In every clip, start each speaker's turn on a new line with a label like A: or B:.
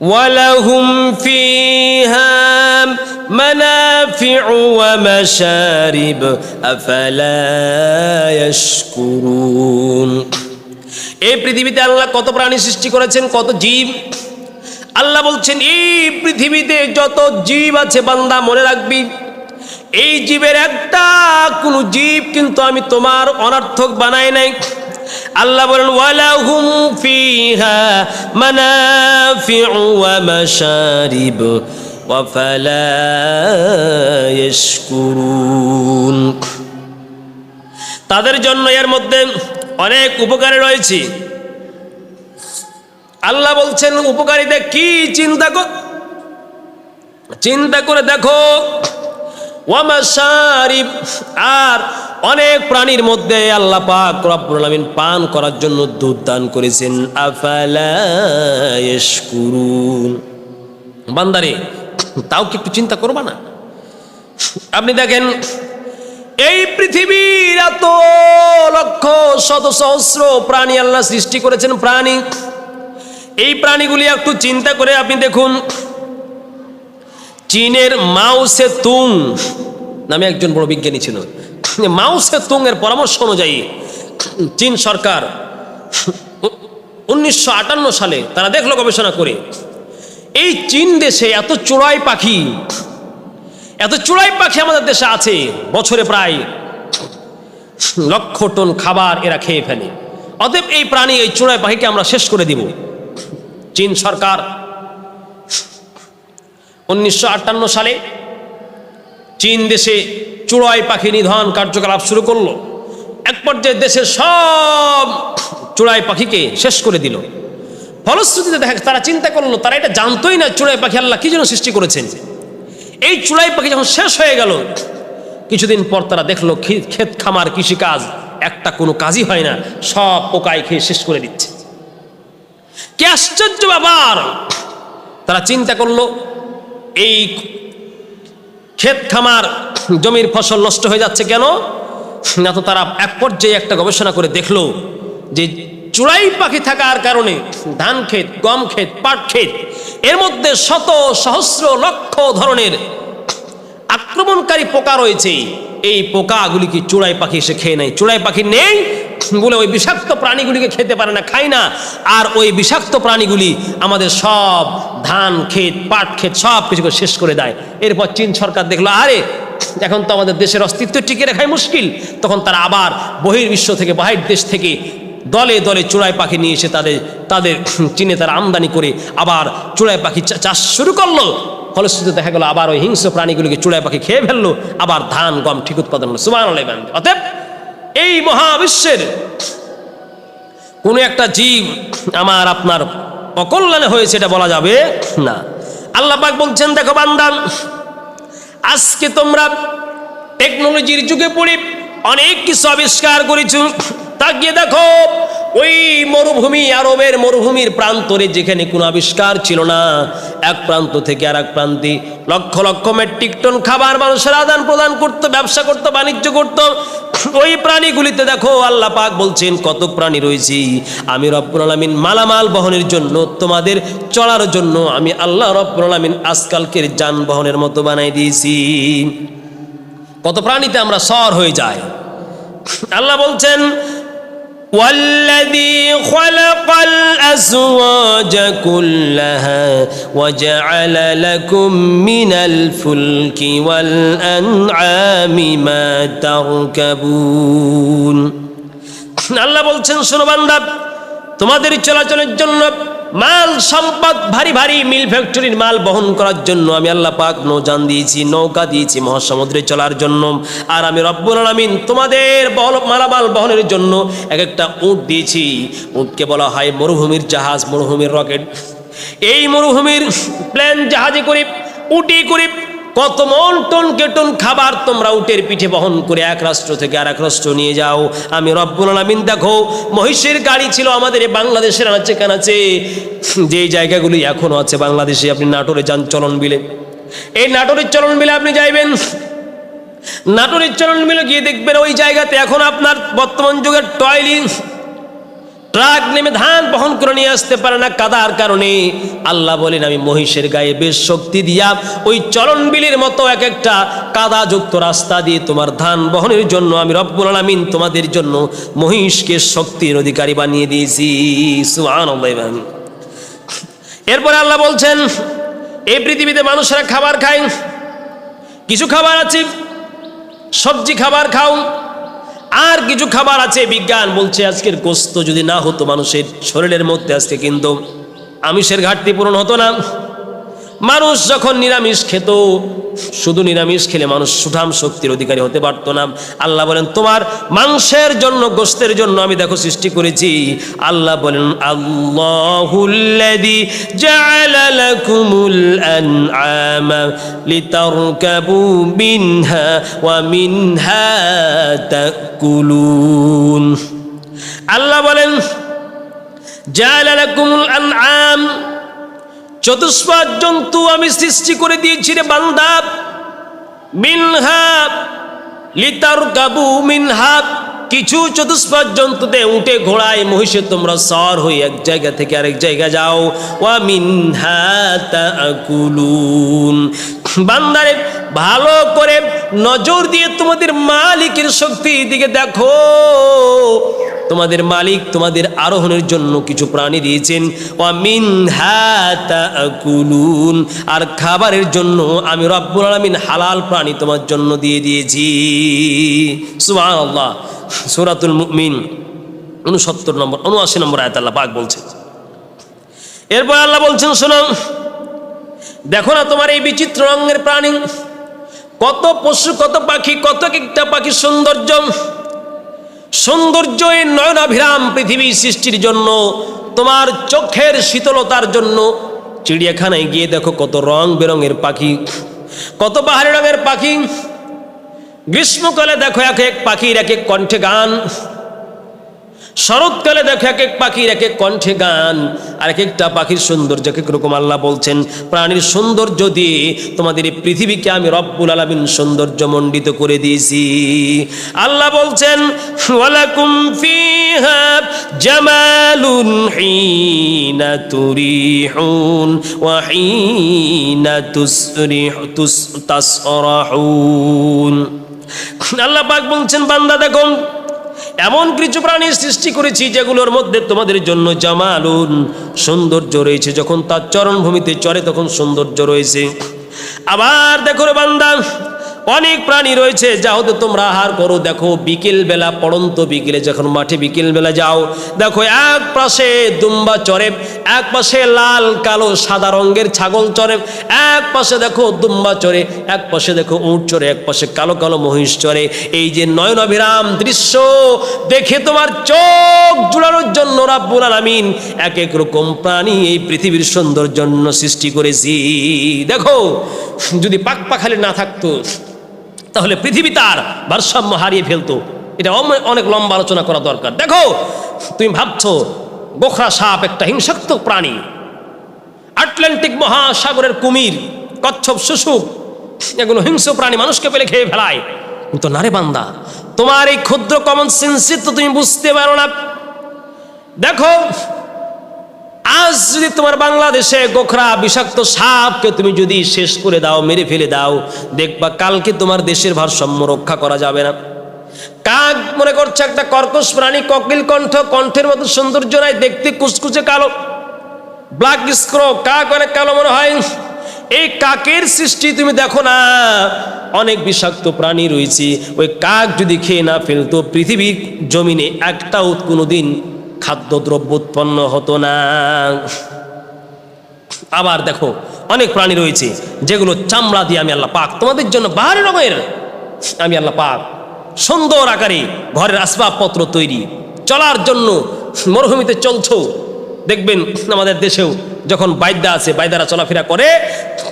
A: ولهم فيها منافع ومشارب أفلا يشكرون এই পৃথিবীতে আল্লাহ কত প্রাণী সৃষ্টি করেছেন কত জীব আল্লাহ বলছেন এই পৃথিবীতে যত জীব আছে বান্দা মনে রাখবি এই জীবের একটা কোনো জীব কিন্তু আমি তোমার অনর্থক বানাই নাই আল্লাহ বলেন, ওয়ালাহুম ফিহা মানাফিউ ওয়া মাশারিব, ওয়া ফালা ইয়াশকুরুন। তাদের জন্য এর মধ্যে অনেক উপকারে রয়েছে। আল্লাহ বলছেন, উপকারিতা কি? চিন্তা কর, চিন্তা করে দেখো। ওয়া ওয়ামাশারিব আর অনেক প্রাণীর মধ্যে আল্লাহ পাক রব্বুল আলামিন পান করার জন্য দুধ দান করেছেন। আফালা ইয়াশকুরুন। বান্দারে, তাও কি একটু চিন্তা করবা না? আপনি দেখেন, এই পৃথিবীর এত লক্ষ, শত সহস্র প্রাণী আল্লাহ সৃষ্টি করেছেন প্রাণী। এই প্রাণীগুলি একটু চিন্তা করে আপনি দেখুন, চীনের মাউসে তুং নামে একজন বড় বিজ্ঞানী ছিল মাউসে তুং এর পরামর্শ অনুযায়ী চীন সরকার উনিশশো আটান্ন সালে তারা দেখল গবেষণা করে, এই চীন দেশে এত চোরাই পাখি, এত চোরাই পাখি আমাদের দেশে আছে, বছরে প্রায় লক্ষ টন খাবার এরা খেয়ে ফেলে। অতএব এই প্রাণী, এই চোরাই পাখিকে আমরা শেষ করে দিব। চীন সরকার উনিশশো আটান্ন সালে চীন দেশে চূড়াই পাখি নিধন কার্যকলাপ শুরু করল। এক পর্যায়ে দেশের সব চূড়াই পাখিকে শেষ করে দিল। ফলশ্রুতিতে দেখা তারা চিন্তা করল, তারা এটা জানতোই না চূড়াই পাখি আল্লাহ কি জন্য সৃষ্টি করেছেন। এই চূড়াই পাখি যখন শেষ হয়ে গেল, কিছুদিন পর তারা দেখল ক্ষে- ক্ষেত খামার কৃষিকাজ, একটা কোনো কাজই হয় না, সব পোকায় খেয়ে শেষ করে দিচ্ছে। কি আশ্চর্য ব্যাপার! তারা চিন্তা করল, এই ক্ষেত খামার, জমির ফসল নষ্ট হয়ে যাচ্ছে কেন? না তো তারা এক পর্যায়ে একটা গবেষণা করে দেখল যে চুড়াই পাখি থাকার কারণে ধান ক্ষেত, গম ক্ষেত, পাট ক্ষেত, এর মধ্যে শত সহস্র লক্ষ ধরনের আক্রমণকারী পোকা রয়েছে। এই পোকাগুলিকে চূড়াই পাখি এসে খেয়ে নেয়। চূড়াই পাখি নেই বলে ওই বিষাক্ত প্রাণীগুলিকে খেতে পারে না, খায় না। আর ওই বিষাক্ত প্রাণীগুলি আমাদের সব ধান, ক্ষেত, পাট ক্ষেত সব কিছুকে শেষ করে দেয়। এরপর চীন সরকার দেখল, আরে, এখন তো আমাদের দেশের অস্তিত্ব টিকে রাখাই মুশকিল। তখন তারা আবার বহির্বিশ্ব থেকে, বাহির দেশ থেকে দলে দলে চূড়াই পাখি নিয়ে এসে তাদের তাদের, চীনে তারা আমদানি করে আবার চূড়াই পাখি চাষ শুরু করল। ফলশ্রুতিতে দেখা গেল আবার ওই হিংস্র প্রাণীগুলিকে চূড়াই পাখি খেয়ে ফেলল, আবার ধান, গম ঠিক উৎপাদন হলো। সুবাহ অতএব এই মহাবিশ্বের কোনো একটা জীব আমার আপনার অকল্যাণে হয়েছে, এটা বলা যাবে না। আল্লাহ পাক বলছেন, দেখো বান্দান আজকে তোমরা টেকনোলজির যুগে পড়ে অনেক কিছু আবিষ্কার করেছ। তাকিয়ে দেখো ওই মরুভূমি আরবের মরুভূমির প্রান্তরে যেখানে কোনো আবিষ্কার ছিল না, এক প্রান্ত থেকে আর এক প্রান্তে লক্ষ লক্ষ মেট্রিক টন খাবার মানুষের আদান প্রদান করতো, ব্যবসা করতো, বাণিজ্য করতো। ওই প্রাণীগুলিতে দেখো আল্লাহ পাক বলছেন, কত প্রাণী রয়েছে? আমি রব্বুল আলামিন মালামাল বহনের জন্য, তোমাদের চলার জন্য, আমি আল্লাহ রব্বুল আলামিন আজকালকের যানবাহনের মতো বানাই দিয়েছি। কত প্রাণীতে আমরা সর হয়ে যাই। আল্লাহ বলছেন والذي خلق الأزواج كلها وجعل لكم من الفلك والأنعام ما تركبون আল্লাহ বলছেন শোনো বান্দা তোমাদের চলাচলের জন্য মাল সম্পদ ভারী ভারী মিল ফ্যাক্টরির মাল বহন করার জন্য আমি আল্লাহ পাক নৌজান দিয়েছি, নৌকা দিয়েছি মহাসমুদ্রে চলার জন্য। আর আমি রব্বুল আলামিন তোমাদের বহল মালামাল বহনের জন্য এক একটা উট দিয়েছি। উটকে বলা হয় মরুভূমির জাহাজ, মরুভূমির রকেট। এই মরুভূমির প্ল্যান জাহাজে করে, উটি করে কত মন টন কেটন খাবার তোমরা উটের পিঠে বহন করে এক রাষ্ট্র থেকে আর এক রাষ্ট্র নিয়ে যাও। আমি রব্বুল আলামিন, দেখো, মহিষের গাড়ি ছিল আমাদের বাংলাদেশের আনাচে কানাচে। যে জায়গাগুলি এখনও আছে বাংলাদেশে, আপনি নাটোরে যান চলন বিলে এই নাটোরের চলন বিলে আপনি যাইবেন। নাটোরের চলন বিলে গিয়ে দেখবেন ওই জায়গাতে এখন আপনার বর্তমান যুগের টয়লেট। ট্রাক নেমে ধান বহন করে নিয়ে আসতে পারে না কাদার কারণে। আল্লাহ বলেন, আমি মহিষের গায়ে বেশ শক্তি দিয়া ওই চলন বিলির মতো এক একটা কাদাযুক্ত রাস্তা দিয়ে তোমার ধান বহনের জন্য আমি রব্বুল আলামিন তোমাদের জন্য মহিষকে শক্তির অধিকারী বানিয়ে দিয়েছি। এরপরে আল্লাহ বলছেন, এই পৃথিবীতে মানুষেরা খাবার খায়, কিছু খাবার আছে, সবজি খাবার খাও আর কিছু খাবার আছে, বিজ্ঞান বলছে আজকের গোস্ত যদি না হতো মানুষের শরীরের মধ্যে আজকে কিন্তু আমিষের ঘাটতি পূরণ হতো না। মানুষ যখন নিরামিষ খেত, শুধু নিরামিষ খেলে মানুষ সুঠাম শক্তির অধিকারী হতে পারতো না। আল্লাহ বলেন, তোমার মাংসের জন্য, গোস্তের জন্য আমি দেখো সৃষ্টি করেছি। আল্লাহ বলেন, আল্লাহুল্লাযী জাআলা লাকুমুল আনআমা লিতারকাবু মিনহা ওয়া মিনহা আল্লাহ বলেন চতুষ্পাদ জন্তু আমি সৃষ্টি করে দিয়েছি রে বান্দা। মিনহা, লিতার কাবু মিনহা, কিছু চতুষ্পাদ জন্তুতে উঠে ঘোড়ায় মহিষে তোমরা সর হয়ে এক জায়গা থেকে আরেক জায়গা যাও। ওয়া মিনহা তাকুলুন বান্দারে, ভালো করে নজর দিয়ে তোমাদের মালিকের শক্তির দিকে দেখো। তোমাদের মালিক তোমাদের আরোহণের জন্য কিছু প্রাণী দিয়েছেন। ওয়ামিন হাতাকুলুন আর খাবারের জন্য আমি রব্বুল আলামিন হালাল প্রাণী তোমার জন্য দিয়ে দিয়েছি। সুবহানাল্লাহ। সূরাতুল মুমিন, উনসত্তর নম্বর, উনআশি নম্বর আয়াত আল্লাহ পাক বলছেন এরপর আল্লাহ বলছেন, শোনো, দেখো না তোমার এই বিচিত্র রঙের প্রাণী, কত পশু, কত পাখি, কত একটা পাখির সৌন্দর্য সৌন্দর্য নয়নাভিরাম পৃথিবী সৃষ্টির জন্য, তোমার চোখের শীতলতার জন্য। চিড়িয়াখানায় গিয়ে দেখো কত রং বেরঙের পাখি, কত পাহাড়ি রঙের পাখি। গ্রীষ্মকালে দেখো এক এক পাখির এক এক কণ্ঠে গান। শরৎকালে দেখো এক এক পাখির এক এক কণ্ঠে গান, আর এক একটা পাখির সৌন্দর্য এক এক রকম আল্লাহ বলছেন, প্রাণীর সৌন্দর্য দিয়ে তোমাদের এই পৃথিবীকে আমি রব্বুল আলামিন সৌন্দর্য মণ্ডিত করে দিয়েছি। আল্লাহ বলছেন, ওয়ালাকুম ফিহা জামালুন হিনা তুরিহুন, ওয়া হিনা তুসরিহ, তুস, তাসরাহুন। আল্লাহ পাক বলছেন, বান্দা দেখো এমন কিছু প্রাণীর সৃষ্টি করেছি যেগুলোর মধ্যে তোমাদের জন্য জামালুন সৌন্দর্য রয়েছে। যখন তার চরণভূমিতে চরে তখন সৌন্দর্য রয়েছে। আবার দেখো বান্দা অনেক প্রাণী রয়েছে যা হতে তোমরা আহার করো। দেখো, বিকেল বেলা, পড়ন্ত বিকেলে, যখন মাঠে বিকেল বেলা যাও, দেখো এক পাশে দুম্বা চড়ে এক পাশে লাল, কালো, সাদা রঙের ছাগল চড়ে এক পাশে দেখো দুম্বা চরে, এক পাশে দেখো উঁট চড়ে এক পাশে কালো কালো মহিষ চরে। এই যে নয়নাভিরাম দৃশ্য, দেখে তোমার চোখ জুড়ানোর জন্য রাব্বুল আলামিন এক এক রকম প্রাণী এই পৃথিবীর সৌন্দর্য সৃষ্টি করেছি। দেখো, যদি পাক পাখালি না থাকতো তাহলে পৃথিবী তার ভারসাম্য হারিয়ে ফেলতো। এটা অনেক লম্বা আলোচনা করা দরকার। দেখো, তুমি ভাবছ, গোখরা সাপ একটা হিংসাত্মক প্রাণী। আটলান্টিক মহাসাগরের কুমির, কচ্ছপ শুশুক এগুলো হিংস্র প্রাণী মানুষকে পেলে খেয়ে ফেলায়। কিন্তু নারে বান্দা, তোমার এই ক্ষুদ্র কমন সেন্সে তুমি বুঝতে পারো না। দেখো আজ যদি তোমার বাংলাদেশে গোখরা, বিষাক্ত সাপকে তুমি যদি শেষ করে দাও, মেরে ফেলে দাও, দেখবা কালকে তোমার দেশের ভারসাম্য রক্ষা করা যাবে না। কাক মনে করছে একটা কর্কশ প্রাণী, ককিল কণ্ঠ, কণ্ঠের মতো সৌন্দর্য নাই, দেখতে কুচকুচে কালো। ব্ল্যাক স্ক্রো কাক অনেক কালো মনে হয়। এই কাকের সৃষ্টি তুমি দেখো না, অনেক বিষাক্ত প্রাণী রয়েছে। ওই কাক যদি খেয়ে না ফেলতো, পৃথিবীর জমিনে একটাও কোনোদিন খাদ্যদ্রব্য উৎপন্ন হতো না। আবার দেখো, অনেক প্রাণী রয়েছে, যেগুলো চামড়া দিয়ে আমি আল্লাহ পাক, তোমাদের জন্য বাহারি রঙের আমি আল্লাহ পাক সুন্দর আকারে ঘরের আসবাবপত্র তৈরি। চলার জন্য মরুভূমিতে চলছ। দেখবেন আমাদের দেশেও যখন বাইদা আছে, বাইদারা চলাফেরা করে,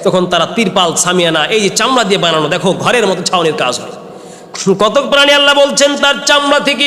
A: তখন তারা তিরপাল, সামিয়ানা, এই যে চামড়া দিয়ে বানানো, দেখো, ঘরের মতো ছাউনির কাজ হয়। কত প্রাণী আল্লাহ বলছেন, তার চামড়া থেকে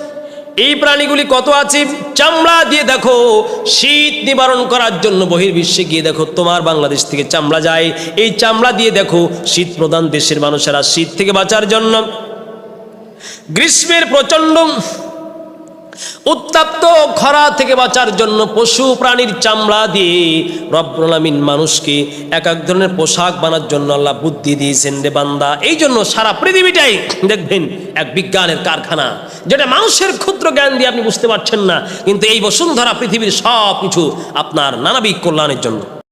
A: এই প্রাণীগুলি কত আছে? চামড়া দিয়ে দেখো, শীত নিবারণ করার জন্য বহির্বিশ্বে গিয়ে দেখো, তোমার বাংলাদেশ থেকে চামড়া যায়। এই চামড়া দিয়ে দেখো, শীত প্রধান দেশের মানুষেরা শীত থেকে বাঁচার জন্য। গ্রীষ্মের প্রচণ্ড উত্তাপ্ত খরা থেকে বাঁচার জন্য পশু প্রাণীর চামড়া দিয়ে রব্বুল আলামিন মানুষকে এক এক ধরনের পোশাক বানার জন্য আল্লাহ বুদ্ধি দিয়েছেন রে বান্দা। এই জন্য সারা পৃথিবীটাই দেখবেন এক বিজ্ঞানের কারখানা, যেটা মানুষের ক্ষুদ্র জ্ঞান দিয়ে আপনি বুঝতে পারছেন না, কিন্তু এই বসুন্ধরা পৃথিবীর সব কিছু আপনার নানাবিক কল্যাণের জন্য।